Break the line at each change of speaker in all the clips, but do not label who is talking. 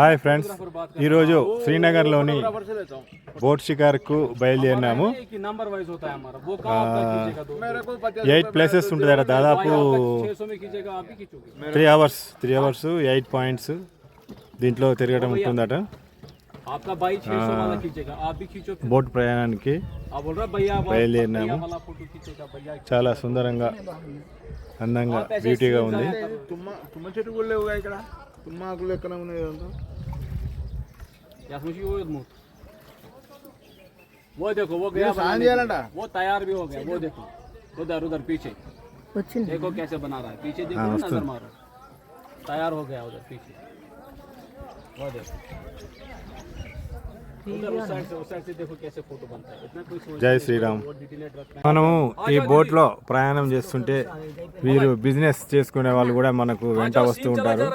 Hi friends ఈరోజు శ్రీనగర్లోని boat షికార్కు బయలుదేరినాము. ఎయిట్ ప్లేసెస్ ఉంటాయి దాదాపు three hours three hours eight points దీంట్లో తిరగడం ఉంటుందట. బోట్ ప్రయాణానికి బయలుదేరినాము. చాలా సుందరంగా అందంగా బ్యూటీగా ఉంది.
తుమ్మ తుమ్మ చెట్టు కూడా లేవుగా ఇక్కడ తుమ్మ ఆకులు ఎక్కడ ఉన్నాయి ఇదంతా
या समझिए वो मुंह वो देखो वो गया
ये सांझ
बनाने के
वाला
लिए। वो तैयार भी हो गया वो देखो उधर उधर पीछे
వచ్చింది
देखो कैसे बना रहा है पीछे देखो
हाँ,
ना,
उसको-
नजर मारो तैयार हो गया उधर पीछे वो देखो
జై శ్రీరామ్ మనము ఈ బోట్లో ప్రయాణం చేస్తుంటే వీరు బిజినెస్ చేసుకునే వాళ్ళు కూడా మనకు వెంట వస్తూ ఉంటారు.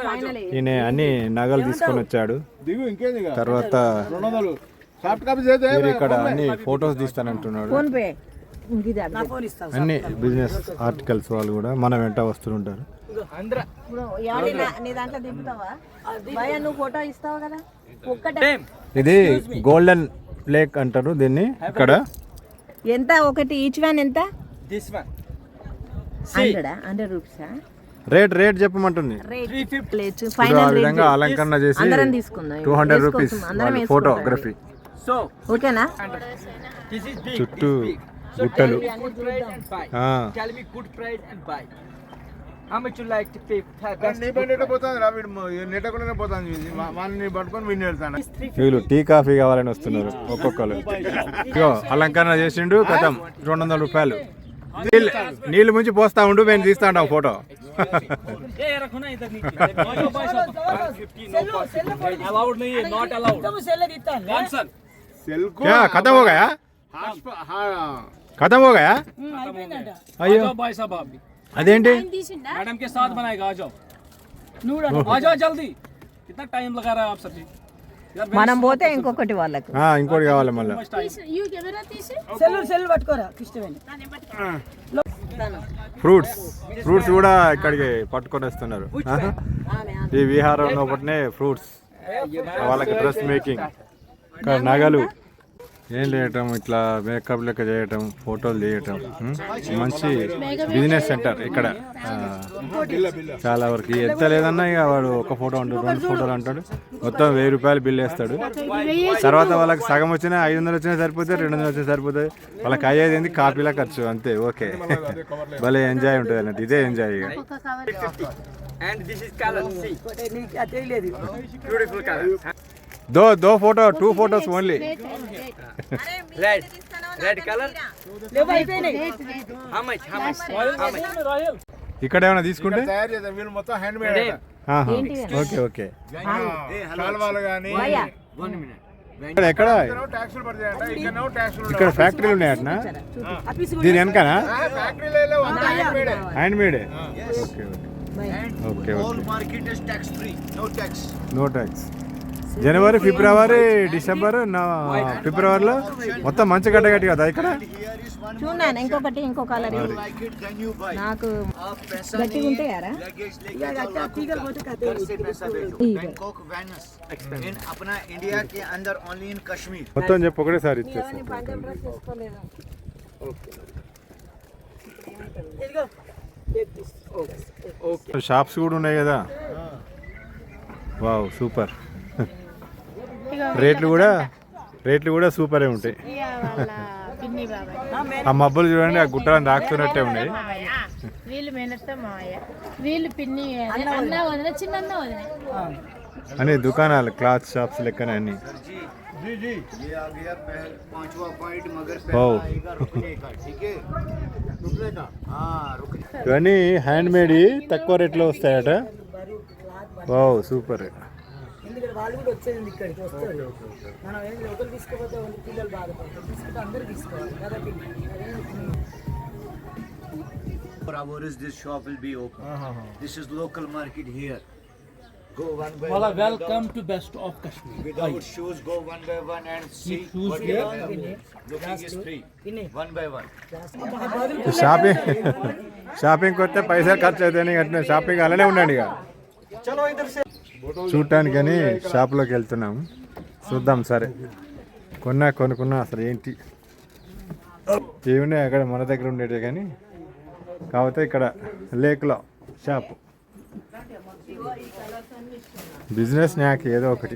ఈయన అన్ని నగలు తీసుకొని వచ్చాడు. తర్వాత మీరు ఇక్కడ అన్ని ఫొటోస్ తీస్తానంటున్నాడు. అన్ని బిజినెస్ ఆర్టికల్స్ వాళ్ళు కూడా మన వెంట వస్తుంటారు.
నీ దాంట్లో దింపుతావా? నువ్వు ఫోటో ఇస్తావు కదా? ఒక్కటే.
ఇది గోల్డెన్ లేక్ అంటారు దీన్ని ఇక్కడ.
ఎంత? ఒకటి ఈచ్ వ్యాన్ ఎంత? హండ్రెడ్? రూపీసా?
రేట్ రేట్ చెప్పమంటుంది. విధంగా అలంకరణ చేసి
అందరం తీసుకుందాం
టూ హండ్రెడ్ రూపీస్. ఫోటోగ్రఫీ
ఓకేనా?
చుట్టూ గుట్టలు.
How much you like to pay
వీళ్ళు టీ కాఫీ కావాలని వస్తున్నారు ఒక్కొక్కరు అలంకరణ చేసిండు కథం. రెండు వందల రూపాయలు. నీళ్ళు నీళ్ళు ముంచి పోస్తా ఉండు మేము తీస్తా ఉంటాం ఫోటో. కథం హోగా కథం హోగా అయ్యో.
आ जाओ भाई साहब आप भी
అదేంటి
मैडम के साथ बनाएगा आ जाओ आ जाओ जल्दी कितना टाइम लगा रहा है आप सर जी यार very
మనం పోతే ఇంకొకటి వాళ్ళకు
ఆ, ఇంకోటి కావాలి మళ్ళీ
much time.
ఫ్రూట్స్ ఫ్రూట్స్ కూడా ఇక్కడికి పట్టుకొని వస్తున్నారు ఆహా. ఈ విహారం లోపలనే ఫ్రూట్స్ వాళ్ళకి డ్రెస్ మేకింగ్ ఇక్కడ నగలు ఏం చేయటం ఇట్లా మేకప్ లెక్క చేయటం ఫోటోలు తీయటం? మంచి బిజినెస్ సెంటర్ ఇక్కడ. చాలా వరకు. ఎంత లేదన్నా ఇక వాడు ఒక ఫోటో అంటాడు రెండు ఫోటోలు అంటాడు. మొత్తం వెయ్యి రూపాయలు బిల్ వేస్తాడు. తర్వాత వాళ్ళకి సగం వచ్చినా ఐదు వందలు వచ్చినా సరిపోతుంది రెండు వందలు వచ్చినా సరిపోతుంది వాళ్ళకి అయ్యేది ఏంది? కాపీల ఖర్చు అంతే ఓకే. భలే ఎంజాయ్ ఉంటుంది అన్నట్టు. ఇదే ఎంజాయ్ ఇక.
And this is color. See. Beautiful color.
దో దో
photo two photos only. much? How much?
ఇక్కడ ఏమైనా తీసుకుంటే?
తయారు చేద్దాం వీళ్ళు మొత్తం హ్యాండ్ మేడ్.
Okay okay.
కాలువలు కానీ
ఎక్కడ?
ఇక్కడ
ఫ్యాక్టరీలు ఉన్నాయటనా దీని వెనకనా?
Hand made
hand May Day
okay okay. Okay. No tax
జనవరి ఫిబ్రవరి డిసెంబర్ ఫిబ్రవరిలో మొత్తం మంచి గడ్డ గట్టి కదా ఇక్కడ?
చూడాను ఇంకొకటి ఇంకో కలర్ నాకు ఉంటాయారా?
మొత్తం చెప్పు ఒకటేసారి సార్ షాప్స్ కూడా ఉన్నాయి కదా? Wow super. రేట్లు కూడా రేట్లు కూడా సూపర్ ఉంటాయి. ఆ మబ్బులు చూడండి ఆ గుట్టలను దాక్కుతున్నట్టే ఉన్నాయి.
వీళ్ళు వీళ్ళు పిన్ని చిన్న
అనే దుకాణాలు క్లాత్ షాప్స్ లెక్కన అన్ని. ఇవన్నీ హ్యాండ్మేడ్ తక్కువ రేట్లో వస్తాయట. Wow super.
ఎందుకంటే వాళ్ళు కూడా వచ్చేది ఇక్కడికి వస్తారు మనం ఏం ఒకరు తీసుకోపోతే వాళ్ళు పిల్లలు బాధపడతారు తీసుకుంటే అందరూ తీసుకోవాలి కాబట్టి అదేం
For hours this shop will be open. This is local market here. Go one by
वाला
one.
Welcome to best of Kashmir
Without shoes, go one by one and see
shoes
what
here.
you have. Looking is free. One by one.
Shopping shopping కొస్తే పైసలు ఖర్చు అవుతాయి అట్లా shopping అలానే ఉండండి ఇక చూడటానికని షాప్లోకి వెళ్తున్నాం చూద్దాం సరే కొన్నా కొనుక్కున్నా అసలు ఏంటి ఏమున్నాయి అక్కడ మన దగ్గర ఉండేవి కానీ కాకపోతే ఇక్కడ లేక్లో షాప్ బిజినెస్ నాకు ఏదో ఒకటి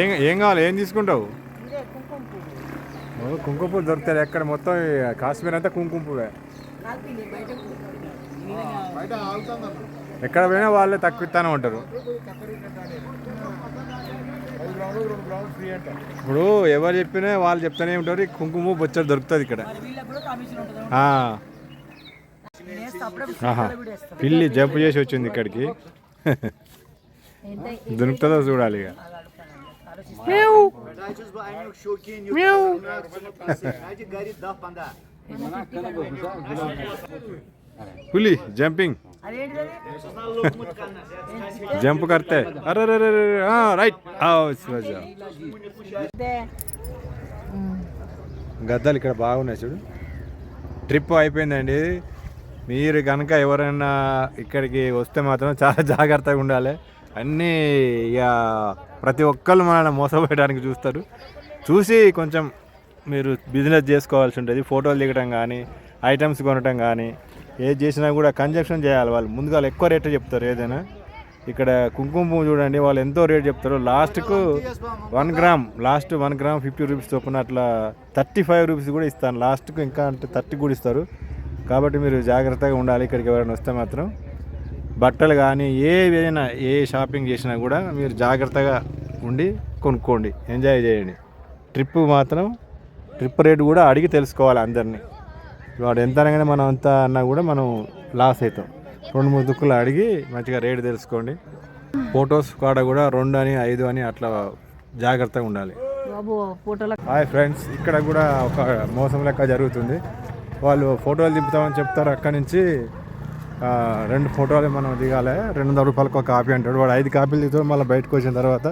ఏం
ఏం కావాలి? ఏం తీసుకుంటావు?
కుంకుమ పువ్వు.
దొరుకుతుంది ఎక్కడ మొత్తం కాశ్మీర్ అంతా కుంకుమ
ఆగుతుందన్న
ఎక్కడ పోయినా వాళ్ళే తక్కువ ఇస్తానే ఉంటారు ఇప్పుడు ఎవరు చెప్పినా వాళ్ళు చెప్తానే ఉంటారు. కుంకుమ బొచ్చడు దొరుకుతుంది ఇక్కడ. పిల్లి జంప్ చేసి వచ్చింది ఇక్కడికి దొరుకుతుందో చూడాలి ఇక
I just I know showkin you. Meow. I just got it duff on that.
పులి జంపింగ్
అదేంటిది
జంప్ करते अरे अरे अरे अरे हाँ राइट आओ इस वजह
అదే
గద్దలు ఇక్కడ బాగున్నాయి చూడు ట్రిప్ అయిపోయిందండి మీరు కనుక ఎవరైనా ఇక్కడికి వస్తే మాత్రం చాలా జాగ్రత్తగా ఉండాలి. అన్నీ ఇక ప్రతి ఒక్కళ్ళు మనల్ని మోసపోయడానికి చూస్తారు. చూసి కొంచెం మీరు బిజినెస్ చేసుకోవాల్సి ఉంటుంది. ఫోటోలు దిగడం కానీ ఐటమ్స్ కొనటం కానీ ఏది చేసినా కూడా కన్జక్షన్ చేయాలి వాళ్ళు. ముందుగా ఎక్కువ రేట్ చెప్తారు ఏదైనా. ఇక్కడ కుంకుమ పువ్వు చూడండి వాళ్ళు ఎంతో రేట్ చెప్తారు. లాస్ట్కు one gram last one gram fifty rupees చొప్పున అట్లా థర్టీ ఫైవ్ రూపీస్ కూడా ఇస్తాను. లాస్ట్కు ఇంకా అంటే థర్టీ కూడా ఇస్తారు. కాబట్టి మీరు జాగ్రత్తగా ఉండాలి ఇక్కడికి ఎవరైనా వస్తే మాత్రం. బట్టలు కానీ ఏవైనా ఏ షాపింగ్ చేసినా కూడా మీరు జాగ్రత్తగా ఉండి కొనుక్కోండి. ఎంజాయ్ చేయండి. ట్రిప్ మాత్రం ట్రిప్ రేట్ కూడా అడిగి తెలుసుకోవాలి అందరినీ. వాడు ఎంత అనగానే మనం అంత అన్నా కూడా మనం లాస్ అవుతాం. రెండు మూడు దుక్కులు అడిగి మంచిగా రేటు తెలుసుకోండి. ఫొటోస్ కాడ కూడా రెండు అని ఐదు అని అట్లా జాగ్రత్తగా ఉండాలి. హాయ్ ఫ్రెండ్స్ ఇక్కడ కూడా ఒక మోసం లెక్క జరుగుతుంది. వాళ్ళు ఫోటోలు దింపుతామని చెప్తారు అక్కడి నుంచి. రెండు ఫోటోలు మనం దిగాలి. రెండు వందల రూపాయలకు ఒక కాపీ అంటాడు. వాడు ఐదు కాపీలు దిగుతాడు మళ్ళీ బయటకు వచ్చిన తర్వాత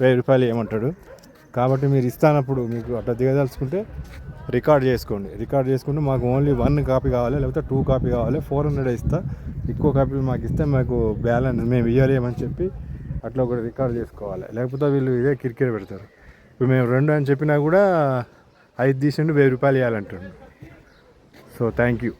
వెయ్యి రూపాయలు ఏమంటాడు. కాబట్టి మీరు ఇస్తానప్పుడు మీకు అట్లా దిగదలుచుకుంటే రికార్డ్ చేసుకోండి. రికార్డ్ చేసుకుంటే మాకు ఓన్లీ వన్ కాపీ కావాలి లేకపోతే టూ కాపీ కావాలి ఫోర్ హండ్రెడ్ ఇస్తా. ఎక్కువ కాపీలు మాకు ఇస్తే మాకు బ్యాలెన్స్ మేము ఇవ్వలేమని చెప్పి అట్లా ఒకటి రికార్డ్ చేసుకోవాలి. లేకపోతే వీళ్ళు ఇదే కిరికిరి పెడతారు. ఇప్పుడు మేము రెండు అని చెప్పినా కూడా ఐదు తీసిండు వెయ్యి రూపాయలు ఇవ్వాలంటుండు So thank you.